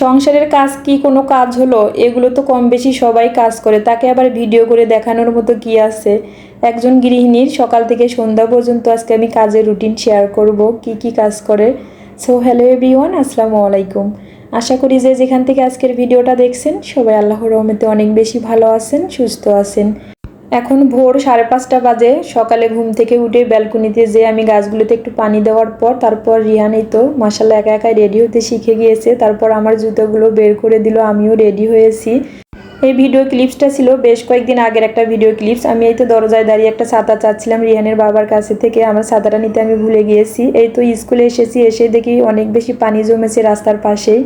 সংসারের কাজ কি কোনো কাজ হলো? এগুলো তো কম বেশি সবাই কাজ করে। তাকে আবার ভিডিও করে দেখানোর মতো কি আছে? একজন গৃহিণীর সকাল থেকে সন্ধ্যা পর্যন্ত আজকে আমি কাজের রুটিন শেয়ার করব। কি কি কাজ করে? সো হ্যালো এভরিওয়ান আসসালামু আলাইকুম। আশা করি যে যেখান থেকে আজকের ভিডিওটা দেখছেন, সবাই আল্লাহর রহমতে অনেক বেশি ভালো আছেন, সুস্থ আছেন। এখন ভোর সাড়ে পাঁচটা বাজে। সকালে ঘুম থেকে উঠে ব্যালকনিতে যে আমি গাছগুলোতে একটু পানি দেওয়ার পর তারপর রিহানই তো মাসাল্লাহ একা একা রেডি হতে শিখে গিয়েছে। তারপর আমার জুতোগুলো বের করে দিল, আমিও রেডি হয়েছি। এই ভিডিও ক্লিপসটা ছিল বেশ কয়েকদিন আগের একটা ভিডিও ক্লিপস আমি এই তো দরজায় দাঁড়িয়ে একটা ছাতা চাচ্ছিলাম রিহানের বাবার কাছে থেকে। আমার ছাতাটা নিতে আমি ভুলে গিয়েছি। এই তো স্কুলে এসেছি, এসে দেখি অনেক বেশি পানি জমেছে রাস্তার পাশেই।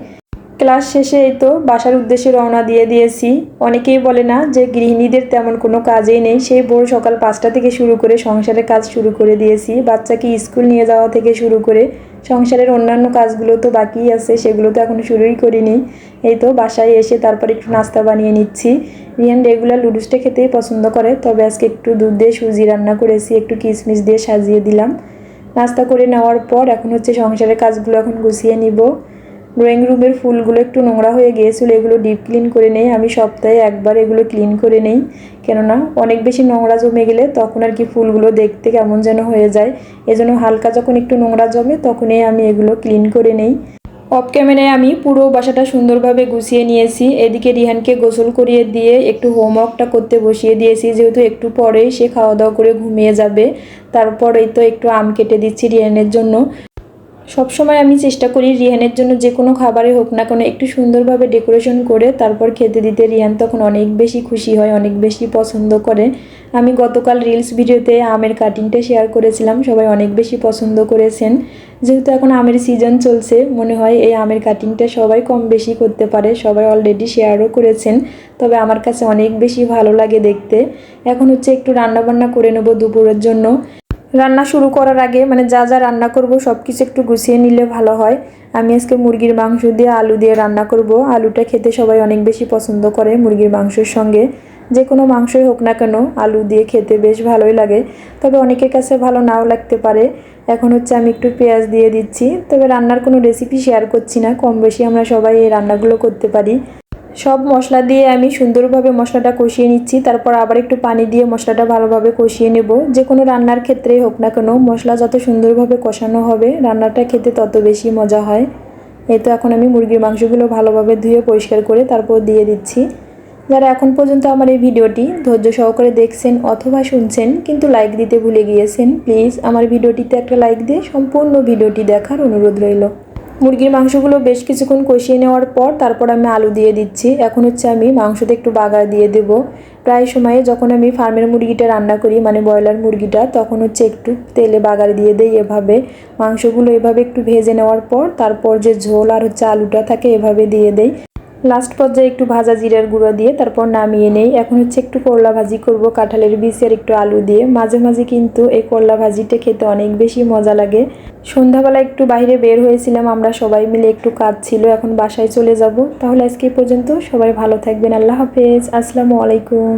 ক্লাস শেষে এই তো বাসার উদ্দেশ্যে রওনা দিয়ে দিয়েছি। অনেকেই বলে না যে গৃহিণীদের তেমন কোনো কাজেই নেই। সেই ভোর সকাল পাঁচটা থেকে শুরু করে সংসারের কাজ শুরু করে দিয়েছি। বাচ্চাকে স্কুল নিয়ে যাওয়া থেকে শুরু করে সংসারের অন্যান্য কাজগুলো তো বাকিই আছে, সেগুলো তো এখনও শুরুই করিনি। এই তো বাসায় এসে তারপর একটু নাস্তা বানিয়ে নিচ্ছি। রিয়ান রেগুলার লুডুসটা খেতেই পছন্দ করে, তবে আজকে একটু দুধ দিয়ে সুজি রান্না করেছি, একটু কিশমিশ দিয়ে সাজিয়ে দিলাম। নাস্তা করে নেওয়ার পর এখন হচ্ছে সংসারের কাজগুলো এখন গুছিয়ে নিব। ড্রয়িং রুমের ফুলগুলো একটু নোংরা হয়ে গিয়েছিল, এগুলো ডিপ ক্লিন করে নেই। আমি সপ্তাহে একবার এগুলো ক্লিন করে নেই। কেননা অনেক বেশি নোংরা জমে গেলে তখন আর কি ফুলগুলো দেখতে কেমন যেন হয়ে যায়। এজন্য হালকা যখন একটু নোংরা জমে, তখনই আমি এগুলো ক্লিন করে নেই। অফ ক্যামেরায় আমি পুরো বাসাটা সুন্দরভাবে গুছিয়ে নিয়েছি। এদিকে রিহানকে গোসল করিয়ে দিয়ে একটু হোমওয়ার্কটা করতে বসিয়ে দিয়েছি। যেহেতু একটু পরেই সে খাওয়া দাওয়া করে ঘুমিয়ে যাবে, তারপরেই তো একটু আম কেটে দিচ্ছি রিহানের জন্য। সবসময় আমি চেষ্টা করি রিহানের জন্য যে কোনো খাবারে হোক না কোনো একটু সুন্দরভাবে ডেকোরেশন করে তারপর খেতে দিতে। রিহান তখন অনেক বেশি খুশি হয়, অনেক বেশি পছন্দ করে। আমি গতকাল রিলস ভিডিওতে আমের কাটিংটা শেয়ার করেছিলাম, সবাই অনেক বেশি পছন্দ করেছেন। যেহেতু এখন আমের সিজন চলছে, মনে হয় এই আমের কাটিংটা সবাই কম বেশি করতে পারে, সবাই অলরেডি শেয়ারও করেছেন, তবে আমার কাছে অনেক বেশি ভালো লাগে দেখতে। এখন হচ্ছে একটু রান্নাবান্না করে নেব দুপুরের জন্য। রান্না শুরু করার আগে মানে যা যা রান্না করব সব কিছু একটু গুছিয়ে নিলে ভালো হয়। আমি আজকে মুরগির মাংস দিয়ে আলু দিয়ে রান্না করব। আলুটা খেতে সবাই অনেক বেশি পছন্দ করে মুরগির মাংসের সঙ্গে। যে কোনো মাংসই হোক না কেন আলু দিয়ে খেতে বেশ ভালোই লাগে। তবে অনেকের কাছে ভালো নাও লাগতে পারে। এখন হচ্ছে আমি একটু পেঁয়াজ দিয়ে দিচ্ছি। তবে রান্নার কোনো রেসিপি শেয়ার করছি না। কম বেশি আমরা সবাই এই রান্নাগুলো করতে পারি। সব মশলা দিয়ে আমি সুন্দরভাবে মশলাটা কষিয়ে নিচ্ছি। তারপর আবার একটু পানি দিয়ে মশলাটা ভালোভাবে কষিয়ে নেব। যে কোনো রান্নার ক্ষেত্রেই হোক না কেন, মশলা যত সুন্দরভাবে কষানো হবে, রান্নাটা খেতে তত বেশি মজা হয়। এই তো এখন আমি মুরগির মাংসগুলো ভালোভাবে ধুয়ে পরিষ্কার করে তারপর দিয়ে দিচ্ছি। যারা এখন পর্যন্ত আমার এই ভিডিওটি ধৈর্য সহকারে দেখছেন অথবা শুনছেন, কিন্তু লাইক দিতে ভুলে গিয়েছেন, প্লিজ আমার ভিডিওটিতে একটা লাইক দিয়ে সম্পূর্ণ ভিডিওটি দেখার অনুরোধ রইল। মুরগির মাংসগুলো বেশ কিছুক্ষণ কষিয়ে নেওয়ার পর তারপর আমি আলু দিয়ে দিচ্ছি। এখন হচ্ছে আমি মাংসতে একটু বাগার দিয়ে দেব। প্রায় সময়ে যখন আমি ফার্মের মুরগিটা রান্না করি মানে ব্রয়লার মুরগিটা, তখন হচ্ছে একটু তেলে বাগার দিয়ে দেই এভাবে। মাংসগুলো এভাবে একটু ভেজে নেওয়ার পর তারপর যে ঝোল আর হচ্ছে আলুটা থাকে এভাবে দিয়ে দেই। লাস্ট পর্যায়ে একটু ভাজা জিরার গুঁড়ো দিয়ে তারপর নামিয়ে নেই। এখন হচ্ছে একটু করলা ভাজি করব, কাঁঠালের বীজ আর একটু আলু দিয়ে। মাঝে মাঝে কিন্তু এই করলা ভাজিটা খেতে অনেক বেশি মজা লাগে। সন্ধ্যাবেলা একটু বাইরে বের হয়েছিলাম, আমরা সবাই মিলে একটু কাজ ছিল, এখন বাসায় চলে যাব। তাহলে আজকে পর্যন্ত সবাই ভালো থাকবেন, আল্লাহ হাফেজ, আসসালামু আলাইকুম।